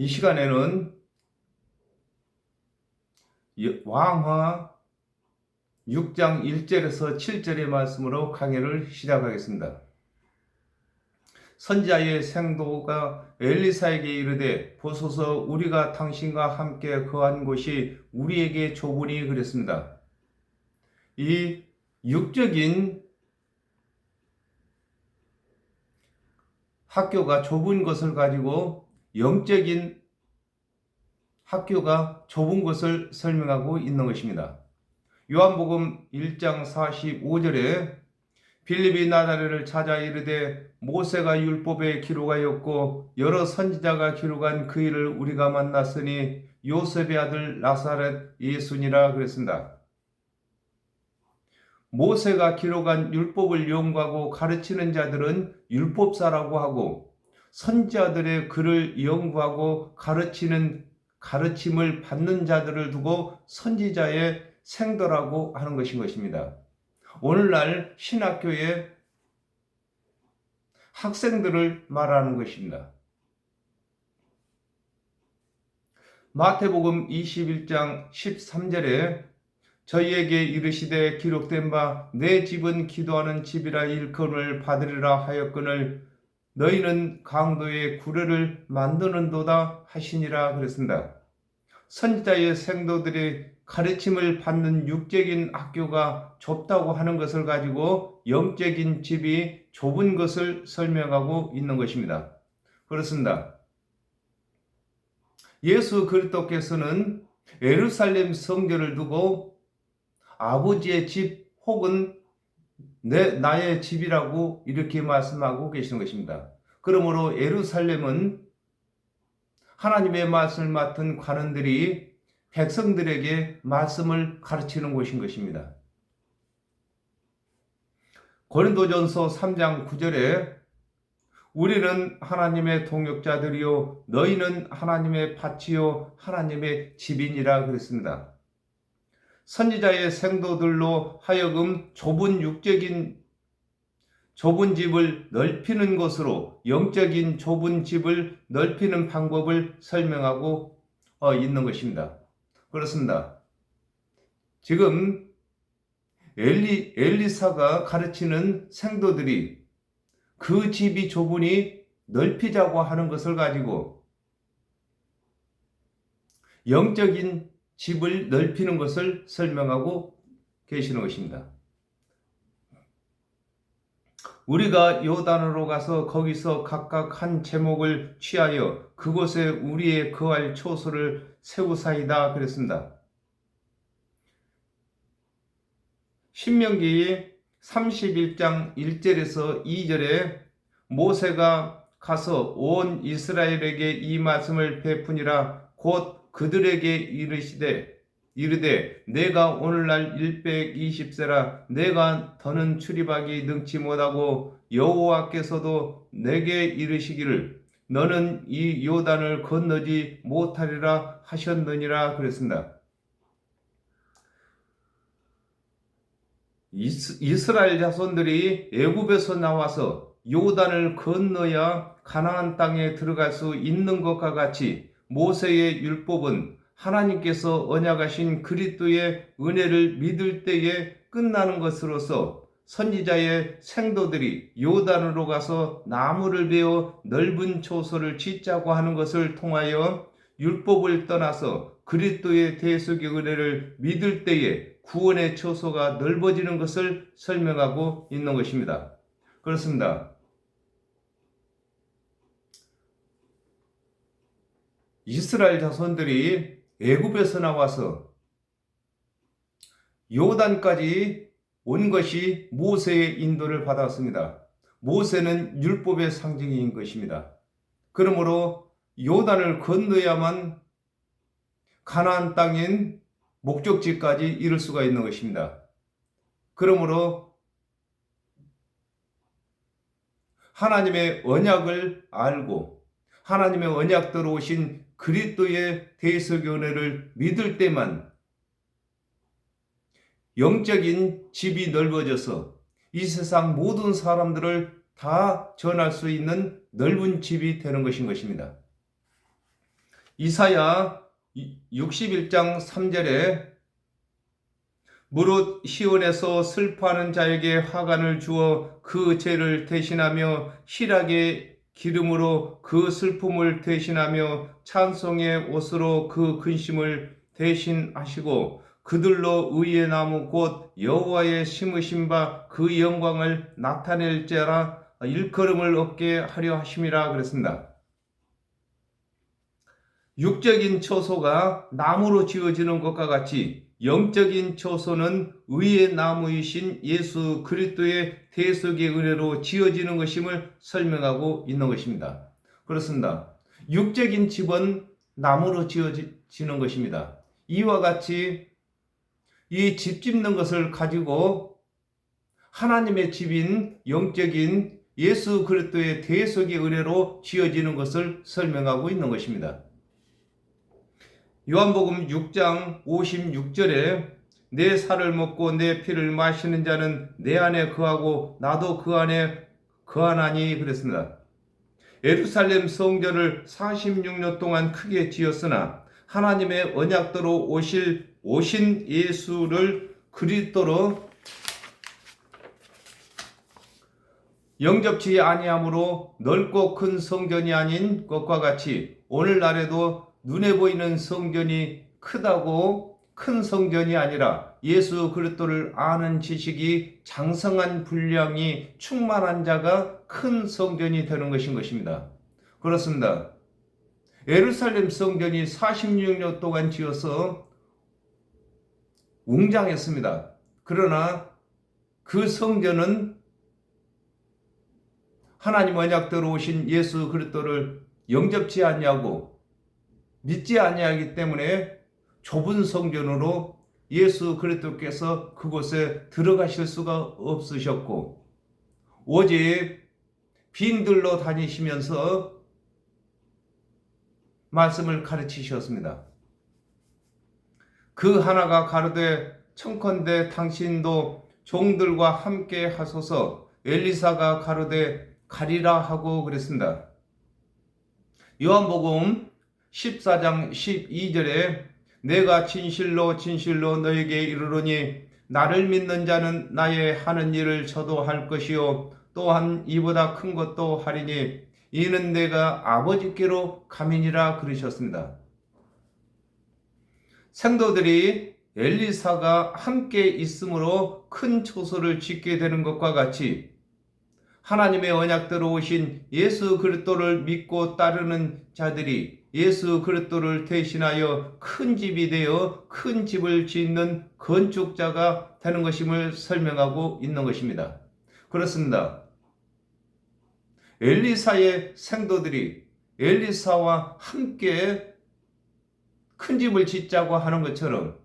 이 시간에는 왕화 6장 1절에서 7절의 말씀으로 강해를 시작하겠습니다. 선지자의 생도가 엘리사에게 이르되 보소서 우리가 당신과 함께 거한 곳이 우리에게 좁으니 그랬습니다. 이 육적인 학교가 좁은 것을 가지고 영적인 학교가 좁은 것을 설명하고 있는 것입니다. 요한복음 1장 45절에 빌립이 나다레를 찾아 이르되 모세가 율법에 기록하였고 여러 선지자가 기록한 그 일을 우리가 만났으니 요셉의 아들 나사렛 예수니라 그랬습니다. 모세가 기록한 율법을 연구하고 가르치는 자들은 율법사라고 하고 선지자들의 글을 연구하고 가르치는 가르침을 받는 자들을 두고 선지자의 생도라고 하는 것인 것입니다. 오늘날 신학교의 학생들을 말하는 것입니다. 마태복음 21장 13절에 저희에게 이르시되 기록된 바 내 집은 기도하는 집이라 일컬음을 받으리라 하였거늘 너희는 강도의 구례를 만드는도다 하시니라 그랬습니다. 선지자의 생도들이 가르침을 받는 육적인 학교가 좁다고 하는 것을 가지고 영적인 집이 좁은 것을 설명하고 있는 것입니다. 그렇습니다. 예수 그리스도께서는 예루살렘 성전을 두고 아버지의 집 혹은 내 나의 집이라고 이렇게 말씀하고 계시는 것입니다. 그러므로 예루살렘은 하나님의 말씀을 맡은 관원들이 백성들에게 말씀을 가르치는 곳인 것입니다. 고린도전서 3장 9절에 우리는 하나님의 동역자들이요 너희는 하나님의 밭이요 하나님의 집이니라 그랬습니다. 선지자의 생도들로 하여금 좁은 육적인 좁은 집을 넓히는 것으로 영적인 좁은 집을 넓히는 방법을 설명하고 어, 있는 것입니다. 그렇습니다. 지금 엘리, 엘리사가 가르치는 생도들이 그 집이 좁으니 넓히자고 하는 것을 가지고 영적인 집을 넓히는 것을 설명하고 계시는 것입니다. 우리가 요단으로 가서 거기서 각각 한 제목을 취하여 그곳에 우리의 거할 초소를 세우사이다 그랬습니다. 신명기 31장 1절에서 2절에 모세가 가서 온 이스라엘에게 이 말씀을 베푸니라 곧 그들에게 이르시되 이르되 내가 오늘날 120세라 내가 더는 출입하기 능치 못하고 여호와께서도 내게 이르시기를 너는 이 요단을 건너지 못하리라 하셨느니라 그랬습니다. 이스라엘 자손들이 애굽에서 나와서 요단을 건너야 가나안 땅에 들어갈 수 있는 것과 같이 모세의 율법은 하나님께서 언약하신 그리스도의 은혜를 믿을 때에 끝나는 것으로서 선지자의 생도들이 요단으로 가서 나무를 베어 넓은 초소를 짓자고 하는 것을 통하여 율법을 떠나서 그리스도의 대속의 은혜를 믿을 때에 구원의 초소가 넓어지는 것을 설명하고 있는 것입니다. 그렇습니다. 이스라엘 자손들이 애굽에서 나와서 요단까지 온 것이 모세의 인도를 받았습니다. 모세는 율법의 상징인 것입니다. 그러므로 요단을 건너야만 가나안 땅인 목적지까지 이룰 수가 있는 것입니다. 그러므로 하나님의 언약을 알고 하나님의 언약대로 오신 그리스도의 대속의 은혜를 믿을 때만 영적인 집이 넓어져서 이 세상 모든 사람들을 다 전할 수 있는 넓은 집이 되는 것인 것입니다. 이사야 61장 3절에 무릇 시온에서 슬퍼하는 자에게 화관을 주어 그 죄를 대신하며 실하게 기름으로 그 슬픔을 대신하며 찬송의 옷으로 그 근심을 대신하시고 그들로 의의 나무 곧 여호와의 심으신 바 그 영광을 나타낼 자라 일컬음을 얻게 하려 하심이라 그랬습니다. 육적인 처소가 나무로 지어지는 것과 같이 영적인 처소는 의의 나무이신 예수 그리스도의 대속의 은혜로 지어지는 것임을 설명하고 있는 것입니다. 그렇습니다. 육적인 집은 나무로 지어지는 것입니다. 이와 같이 이 집 짓는 것을 가지고 하나님의 집인 영적인 예수 그리스도의 대속의 은혜로 지어지는 것을 설명하고 있는 것입니다. 요한복음 6장 56절에 내 살을 먹고 내 피를 마시는 자는 내 안에 거하고 나도 그 안에 거하나니 그랬습니다. 예루살렘 성전을 46년 동안 크게 지었으나 하나님의 언약대로 오실 오신 예수를 그리스도로 영접치 아니함으로 넓고 큰 성전이 아닌 것과 같이 오늘날에도 눈에 보이는 성전이 크다고 큰 성전이 아니라 예수 그리스도를 아는 지식이 장성한 분량이 충만한 자가 큰 성전이 되는 것인 것입니다. 그렇습니다. 예루살렘 성전이 46년 동안 지어서 웅장했습니다. 그러나 그 성전은 하나님 언약대로 오신 예수 그리스도를 영접지 않냐고 믿지 아니하기 때문에 좁은 성전으로 예수 그리스도께서 그곳에 들어가실 수가 없으셨고 오직 빈들로 다니시면서 말씀을 가르치셨습니다. 그 하나가 가르되 청컨대 당신도 종들과 함께 하소서 엘리사가 가르되 가리라 하고 그랬습니다. 요한복음 14장 12절에 내가 진실로 진실로 너에게 이르노니 나를 믿는 자는 나의 하는 일을 저도 할 것이요 또한 이보다 큰 것도 하리니 이는 내가 아버지께로 가민이라 그러셨습니다. 생도들이 엘리사가 함께 있으므로 큰 초소를 짓게 되는 것과 같이 하나님의 언약대로 오신 예수 그리스도를 믿고 따르는 자들이 예수 그리스도를 대신하여 큰 집이 되어 큰 집을 짓는 건축자가 되는 것임을 설명하고 있는 것입니다. 그렇습니다. 엘리사의 생도들이 엘리사와 함께 큰 집을 짓자고 하는 것처럼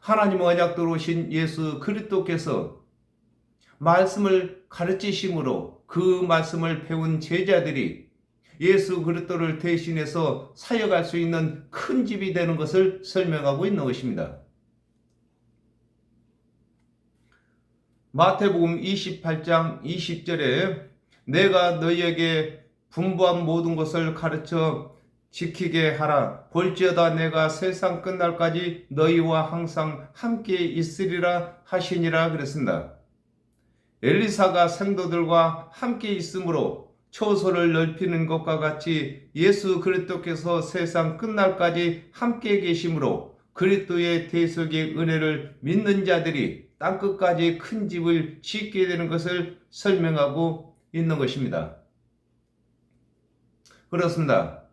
하나님 언약대로 오신 예수 그리스도께서 말씀을 가르치심으로 그 말씀을 배운 제자들이 예수 그리스도를 대신해서 사역할 수 있는 큰 집이 되는 것을 설명하고 있는 것입니다. 마태복음 28장 20절에 내가 너희에게 분부한 모든 것을 가르쳐 지키게 하라. 볼지어다 내가 세상 끝날까지 너희와 항상 함께 있으리라 하시니라 그랬습니다. 엘리사가 생도들과 함께 있으므로 초소를 넓히는 것과 같이 예수 그리스도께서 세상 끝날까지 함께 계심으로 그리스도의 대속의 은혜를 믿는 자들이 땅 끝까지 큰 집을 짓게 되는 것을 설명하고 있는 것입니다. 그렇습니다.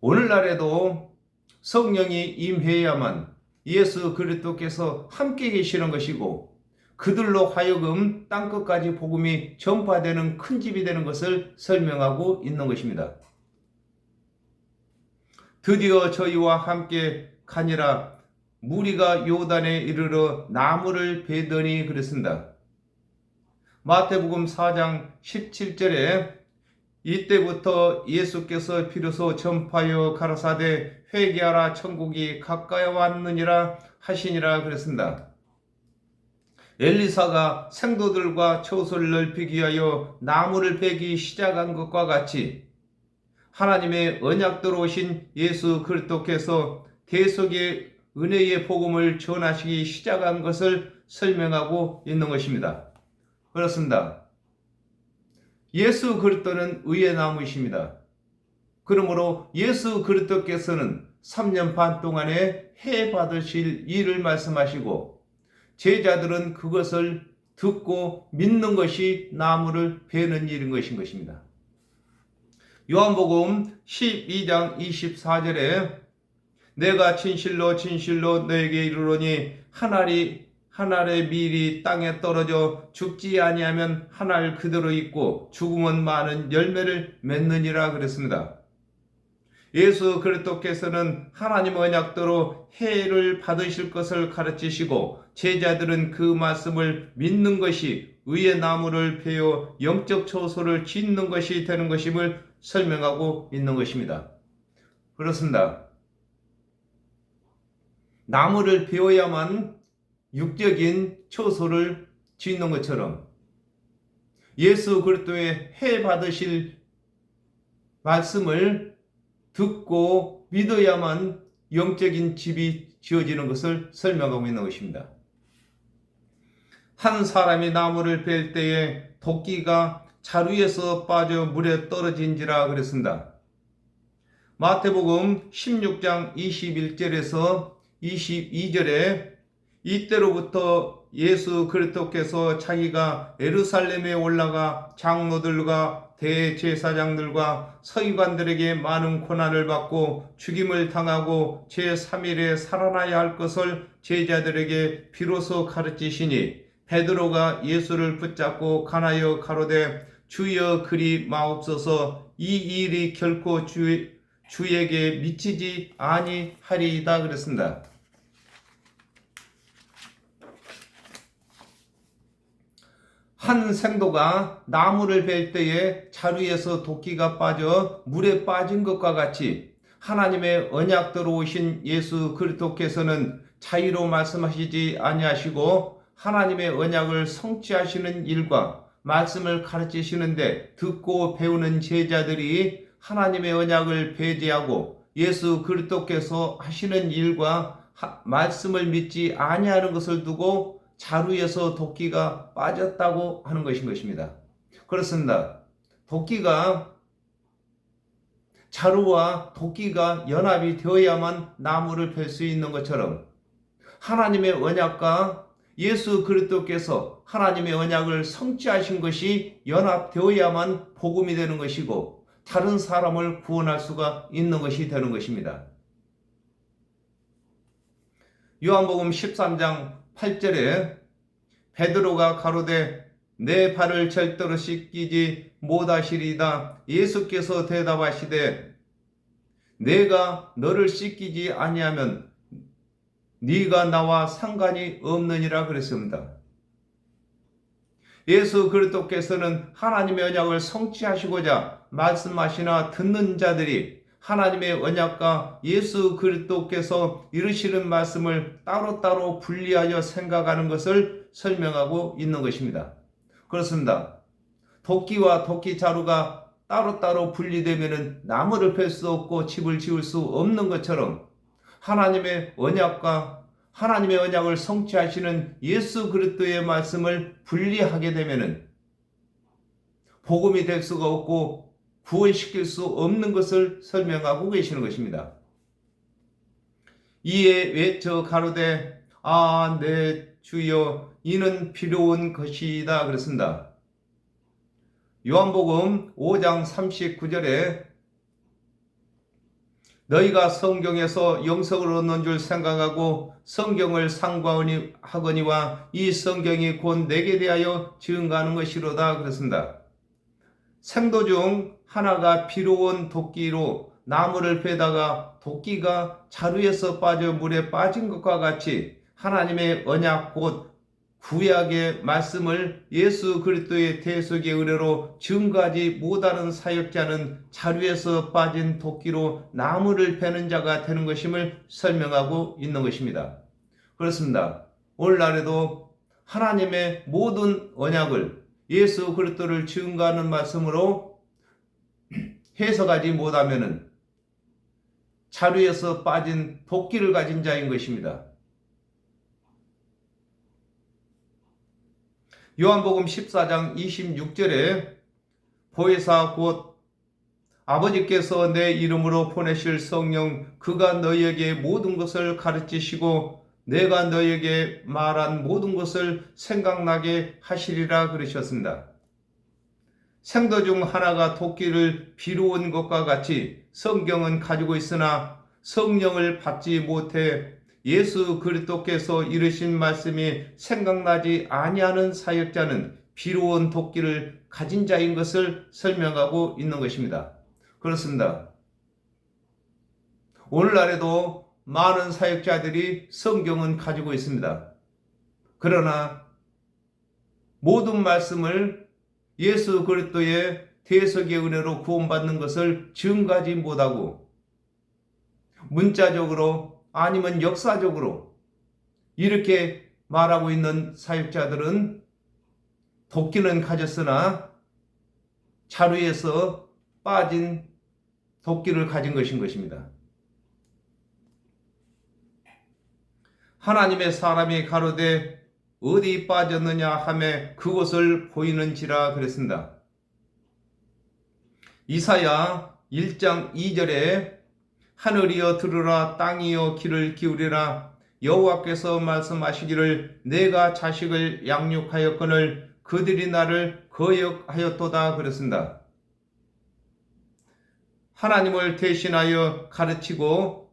오늘날에도 성령이 임해야만 예수 그리스도께서 함께 계시는 것이고 그들로 하여금 땅끝까지 복음이 전파되는 큰 집이 되는 것을 설명하고 있는 것입니다. 드디어 저희와 함께 가니라 무리가 요단에 이르러 나무를 베더니 그랬습니다. 마태복음 4장 17절에 이때부터 예수께서 비로소 전파하여 가라사대 회개하라 천국이 가까이 왔느니라 하시니라 그랬습니다. 엘리사가 생도들과 초소를 넓히기 위하여 나무를 베기 시작한 것과 같이 하나님의 언약대로 오신 예수 그리스도께서 대속의 은혜의 복음을 전하시기 시작한 것을 설명하고 있는 것입니다. 그렇습니다. 예수 그리스도는 의의 나무이십니다. 그러므로 예수 그리스도께서는 3년 반 동안에 해 받으실 일을 말씀하시고 제자들은 그것을 듣고 믿는 것이 나무를 베는 일인 것인 것입니다. 요한복음 12장 24절에 내가 진실로 진실로 너에게 이르노니 한 알이 한 알의 밀이 땅에 떨어져 죽지 아니하면 한 알 그대로 있고 죽으면 많은 열매를 맺느니라 그랬습니다. 예수 그리스도께서는 하나님 언약대로 해를 받으실 것을 가르치시고 제자들은 그 말씀을 믿는 것이 의의 나무를 베어 영적 초소를 짓는 것이 되는 것임을 설명하고 있는 것입니다. 그렇습니다. 나무를 베어야만 육적인 초소를 짓는 것처럼 예수 그리스도의 해 받으실 말씀을 듣고 믿어야만 영적인 집이 지어지는 것을 설명하고 있는 것입니다. 한 사람이 나무를 벨 때에 도끼가 자루에서 빠져 물에 떨어진지라 그랬습니다. 마태복음 16장 21절에서 22절에 이때로부터 예수 그리스도께서 자기가 에루살렘에 올라가 장로들과 대제사장들과 서기관들에게 많은 고난을 받고 죽임을 당하고 제3일에 살아나야 할 것을 제자들에게 비로소 가르치시니 베드로가 예수를 붙잡고 가나여 가로되 주여 그리 마옵소서 이 일이 결코 주, 주에게 미치지 아니하리이다 그랬습니다. 한 생도가 나무를 벨 때에 자루에서 도끼가 빠져 물에 빠진 것과 같이 하나님의 언약대로 오신 예수 그리스도께서는 자유로 말씀하시지 아니하시고 하나님의 언약을 성취하시는 일과 말씀을 가르치시는데 듣고 배우는 제자들이 하나님의 언약을 배제하고 예수 그리스도께서 하시는 일과 말씀을 믿지 아니하는 것을 두고 자루에서 도끼가 빠졌다고 하는 것인 것입니다. 그렇습니다. 도끼가 자루와 도끼가 연합이 되어야만 나무를 펼 수 있는 것처럼 하나님의 언약과 예수 그리스도께서 하나님의 언약을 성취하신 것이 연합되어야만 복음이 되는 것이고 다른 사람을 구원할 수가 있는 것이 되는 것입니다. 요한복음 13장 8절에 베드로가 가로되 내 발을 절대로 씻기지 못하시리다. 예수께서 대답하시되 내가 너를 씻기지 아니하면 네가 나와 상관이 없느니라 그랬습니다. 예수 그리스도께서는 하나님의 언약을 성취하시고자 말씀하시나 듣는 자들이 하나님의 언약과 예수 그리스도께서 이르시는 말씀을 따로따로 분리하여 생각하는 것을 설명하고 있는 것입니다. 그렇습니다. 도끼와 도끼 자루가 따로따로 분리되면 나무를 펼 수 없고 집을 지을 수 없는 것처럼 하나님의 언약과 하나님의 언약을 성취하시는 예수 그리스도의 말씀을 분리하게 되면 복음이 될 수가 없고 구원시킬 수 없는 것을 설명하고 계시는 것입니다. 이에 외쳐 가로되 아 내 주여 이는 필요한 것이다 그랬습니다. 요한복음 5장 39절에 너희가 성경에서 영성을 얻는 줄 생각하고 성경을 상관하거니와 이 성경이 곧 내게 대하여 증가하는 것이로다 그랬습니다. 생도 중 하나가 비로운 도끼로 나무를 베다가 도끼가 자루에서 빠져 물에 빠진 것과 같이 하나님의 언약 곧 구약의 말씀을 예수 그리스도의 대속의 은혜로 증거하지 못하는 사역자는 자루에서 빠진 도끼로 나무를 베는 자가 되는 것임을 설명하고 있는 것입니다. 그렇습니다. 오늘날에도 하나님의 모든 언약을 예수 그리스도를 증거하는 말씀으로 해석하지 못하면은 자루에서 빠진 도끼를 가진 자인 것입니다. 요한복음 14장 26절에 보혜사 곧 아버지께서 내 이름으로 보내실 성령 그가 너희에게 모든 것을 가르치시고 내가 너희에게 말한 모든 것을 생각나게 하시리라 그러셨습니다. 생도 중 하나가 도끼를 비루온 것과 같이 성경은 가지고 있으나 성령을 받지 못해 예수 그리스도께서 이르신 말씀이 생각나지 아니하는 사역자는 비루온 도끼를 가진 자인 것을 설명하고 있는 것입니다. 그렇습니다. 오늘날에도 많은 사역자들이 성경은 가지고 있습니다. 그러나 모든 말씀을 예수 그리스도의 대속의 은혜로 구원받는 것을 증가하지 못하고 문자적으로 아니면 역사적으로 이렇게 말하고 있는 사역자들은 도끼는 가졌으나 자루에서 빠진 도끼를 가진 것인 것입니다. 하나님의 사람이 가로되 어디 빠졌느냐 하매 그곳을 보이는지라 그랬습니다. 이사야 1장 2절에 하늘이여 들으라 땅이여 귀를 기울이라 여호와께서 말씀하시기를 내가 자식을 양육하였거늘 그들이 나를 거역하였도다 그랬습니다. 하나님을 대신하여 가르치고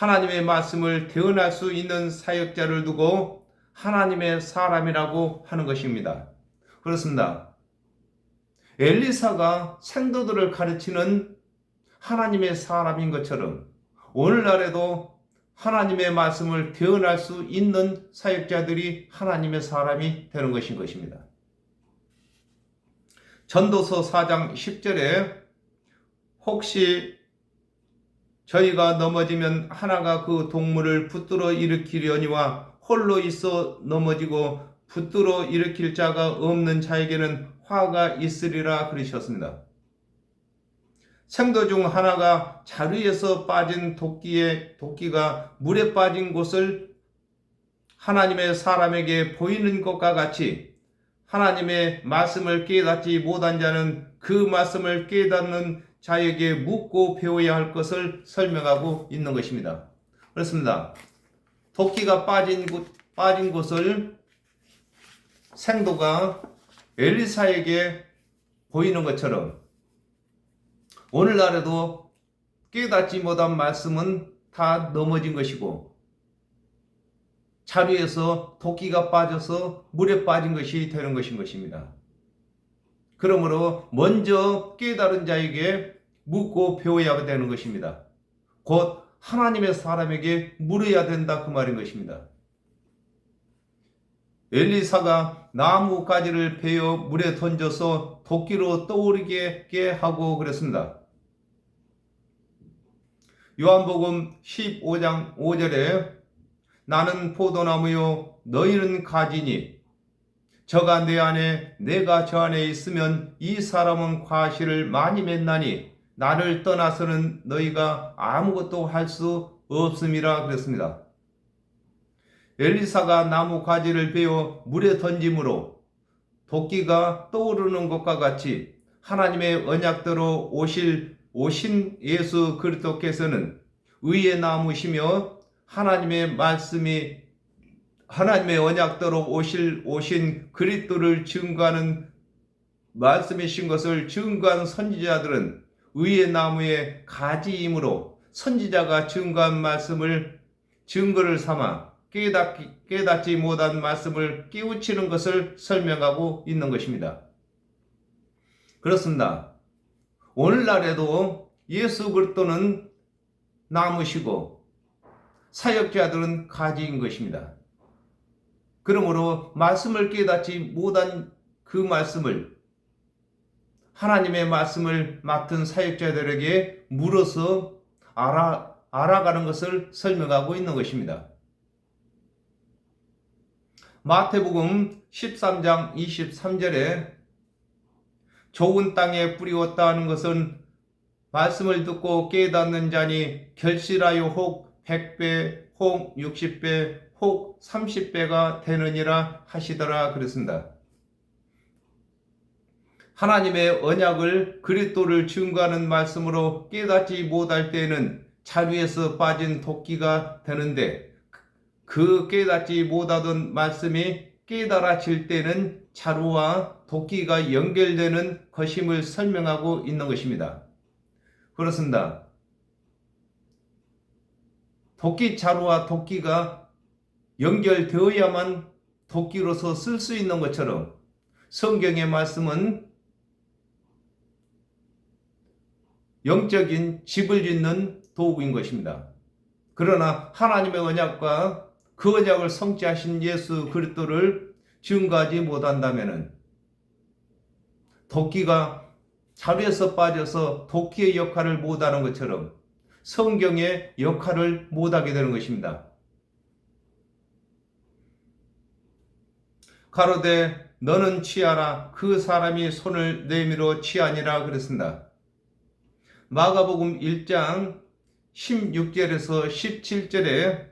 하나님의 말씀을 대언할 수 있는 사역자를 두고 하나님의 사람이라고 하는 것입니다. 그렇습니다. 엘리사가 생도들을 가르치는 하나님의 사람인 것처럼 오늘날에도 하나님의 말씀을 대언할 수 있는 사역자들이 하나님의 사람이 되는 것인 것입니다. 전도서 4장 10절에 혹시 저희가 넘어지면 하나가 그 동물을 붙들어 일으키려니와 홀로 있어 넘어지고 붙들어 일으킬 자가 없는 자에게는 화가 있으리라 그러셨습니다. 생도 중 하나가 자루에서 빠진 도끼의 도끼가 물에 빠진 곳을 하나님의 사람에게 보이는 것과 같이 하나님의 말씀을 깨닫지 못한 자는 그 말씀을 깨닫는 자에게 묻고 배워야 할 것을 설명하고 있는 것입니다. 그렇습니다. 도끼가 빠진 곳, 빠진 곳을 생도가 엘리사에게 보이는 것처럼 오늘날에도 깨닫지 못한 말씀은 다 넘어진 것이고 자루에서 도끼가 빠져서 물에 빠진 것이 되는 것인 것입니다. 그러므로 먼저 깨달은 자에게 묻고 배워야 되는 것입니다. 곧 하나님의 사람에게 물어야 된다 그 말인 것입니다. 엘리사가 나무 가지를 베어 물에 던져서 도끼로 떠오르게 하고 그랬습니다. 요한복음 15장 5절에 나는 포도나무요 너희는 가지니 저가 내 안에 내가 저 안에 있으면 이 사람은 과실을 많이 맺나니 나를 떠나서는 너희가 아무것도 할 수 없음이라 그랬습니다. 엘리사가 나무 가지를 베어 물에 던짐으로 도끼가 떠오르는 것과 같이 하나님의 언약대로 오실 오신 예수 그리스도께서는 의의 나무시며 하나님의 말씀이 하나님의 언약대로 오실 오신 그리스도를 증거하는 말씀이신 것을 증거한 선지자들은 의의 나무의 가지이므로 선지자가 증거한 말씀을 증거를 삼아 깨닫기, 깨닫지 못한 말씀을 깨우치는 것을 설명하고 있는 것입니다. 그렇습니다. 오늘날에도 예수 그리스도는 나무시고 사역자들은 가지인 것입니다. 그러므로 말씀을 깨닫지 못한 그 말씀을 하나님의 말씀을 맡은 사역자들에게 물어서 알아, 알아가는 것을 설명하고 있는 것입니다. 마태복음 13장 23절에 좋은 땅에 뿌리었다 하는 것은 말씀을 듣고 깨닫는 자니 결실하여 혹 100배, 혹 60배, 혹 30배가 되느니라 하시더라 그랬습니다. 하나님의 언약을 그리스도를 증거하는 말씀으로 깨닫지 못할 때에는 자루에서 빠진 도끼가 되는데 그 깨닫지 못하던 말씀이 깨달아질 때는 자루와 도끼가 연결되는 것임을 설명하고 있는 것입니다. 그렇습니다. 도끼 자루와 도끼가 연결되어야만 도끼로서 쓸 수 있는 것처럼 성경의 말씀은 영적인 집을 짓는 도구인 것입니다. 그러나 하나님의 언약과 그 언약을 성취하신 예수 그리스도를 증거하지 못한다면은 도끼가 자루에서 빠져서 도끼의 역할을 못하는 것처럼 성경의 역할을 못하게 되는 것입니다. 가로되 너는 취하라. 그 사람이 손을 내밀어 취하니라 그랬습니다. 마가복음 1장 16절에서 17절에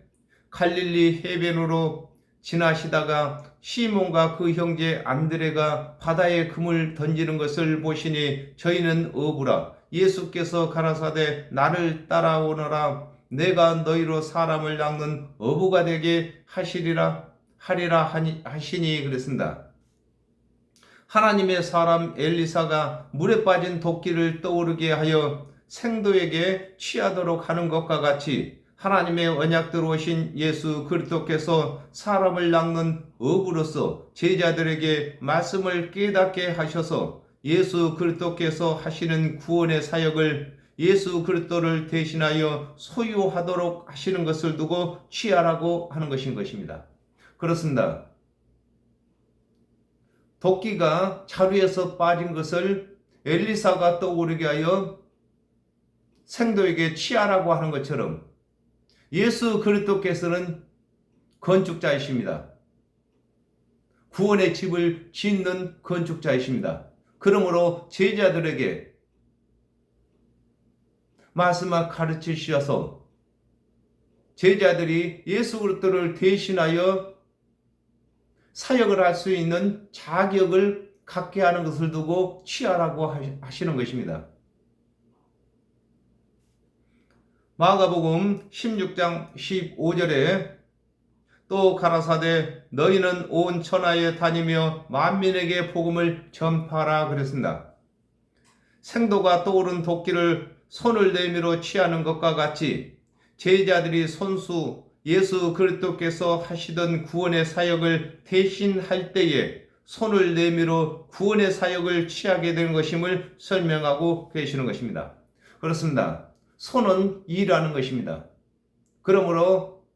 갈릴리 해변으로 지나시다가 시몬과 그 형제 안드레가 바다에 금을 던지는 것을 보시니 저희는 어부라. 예수께서 가라사대 나를 따라오너라. 내가 너희로 사람을 낚는 어부가 되게 하시리라 하리라 하시니 그랬습니다. 하나님의 사람 엘리사가 물에 빠진 도끼를 떠오르게 하여 생도에게 취하도록 하는 것과 같이 하나님의 언약대로 오신 예수 그리스도께서 사람을 낚는 어부로서 제자들에게 말씀을 깨닫게 하셔서 예수 그리스도께서 하시는 구원의 사역을 예수 그리스도를 대신하여 소유하도록 하시는 것을 두고 취하라고 하는 것인 것입니다. 그렇습니다. 도끼가 자루에서 빠진 것을 엘리사가 떠오르게 하여 생도에게 취하라고 하는 것처럼 예수 그리스도께서는 건축자이십니다. 구원의 집을 짓는 건축자이십니다. 그러므로 제자들에게 말씀을 가르치셔서 제자들이 예수 그리스도를 대신하여 사역을 할 수 있는 자격을 갖게 하는 것을 두고 취하라고 하시는 것입니다. 마가복음 16장 15절에 또 가라사대 너희는 온 천하에 다니며 만민에게 복음을 전파라 그랬습니다. 생도가 떠오른 도끼를 손을 내밀어 취하는 것과 같이 제자들이 손수 예수 그리스도께서 하시던 구원의 사역을 대신할 때에 손을 내밀어 구원의 사역을 취하게 되는 것임을 설명하고 계시는 것입니다. 그렇습니다. 손은 일하는 것입니다. 그러므로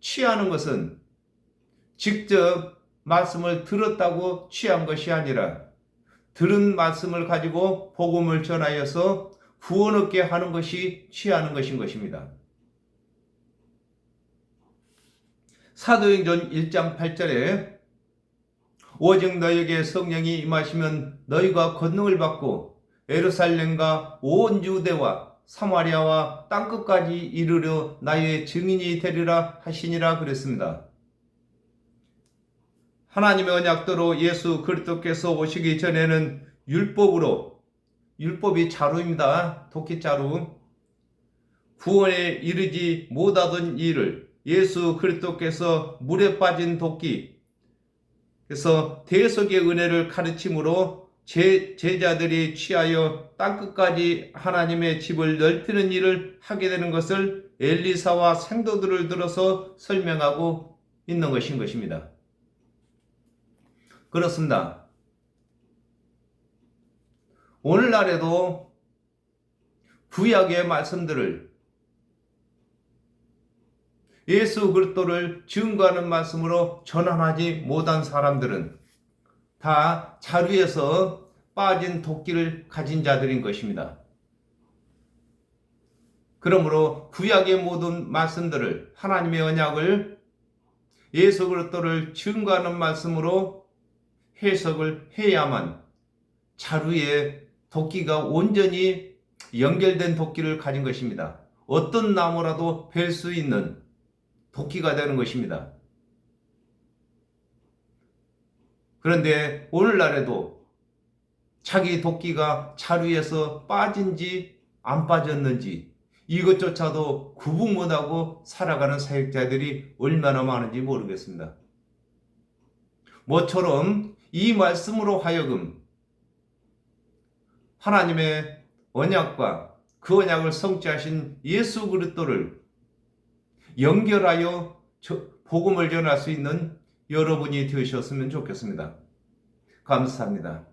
취하는 것은 직접 말씀을 들었다고 취한 것이 아니라 들은 말씀을 가지고 복음을 전하여서 구원 얻게 하는 것이 취하는 것인 것입니다. 사도행전 1장 8절에 오직 너에게 성령이 임하시면 너희가 권능을 받고 에루살렘과 온 유대와 사마리아와 땅끝까지 이르려 나의 증인이 되리라 하시니라 그랬습니다. 하나님의 언약대로 예수 그리스도께서 오시기 전에는 율법으로 율법이 자루입니다. 도끼 자루. 구원에 이르지 못하던 일을 예수 그리스도께서 물에 빠진 도끼 그래서 대속의 은혜를 가르침으로 제, 제자들이 취하여 땅끝까지 하나님의 집을 넓히는 일을 하게 되는 것을 엘리사와 생도들을 들어서 설명하고 있는 것인 것입니다. 그렇습니다. 오늘날에도 구약의 말씀들을 예수 그리스도를 증거하는 말씀으로 전환하지 못한 사람들은 다 자루에서 빠진 도끼를 가진 자들인 것입니다. 그러므로 구약의 모든 말씀들을 하나님의 언약을 예수 그리스도를 증거하는 말씀으로 해석을 해야만 자루에 도끼가 온전히 연결된 도끼를 가진 것입니다. 어떤 나무라도 벨수 있는 도끼가 되는 것입니다. 그런데 오늘날에도 자기 도끼가 차류에서 빠진지 안 빠졌는지 이것조차도 구분 못하고 살아가는 사역자들이 얼마나 많은지 모르겠습니다. 모처럼 이 말씀으로 하여금 하나님의 언약과 그 언약을 성취하신 예수 그리스도를 연결하여 저- 복음을 전할 수 있는 여러분이 되셨으면 좋겠습니다. 감사합니다.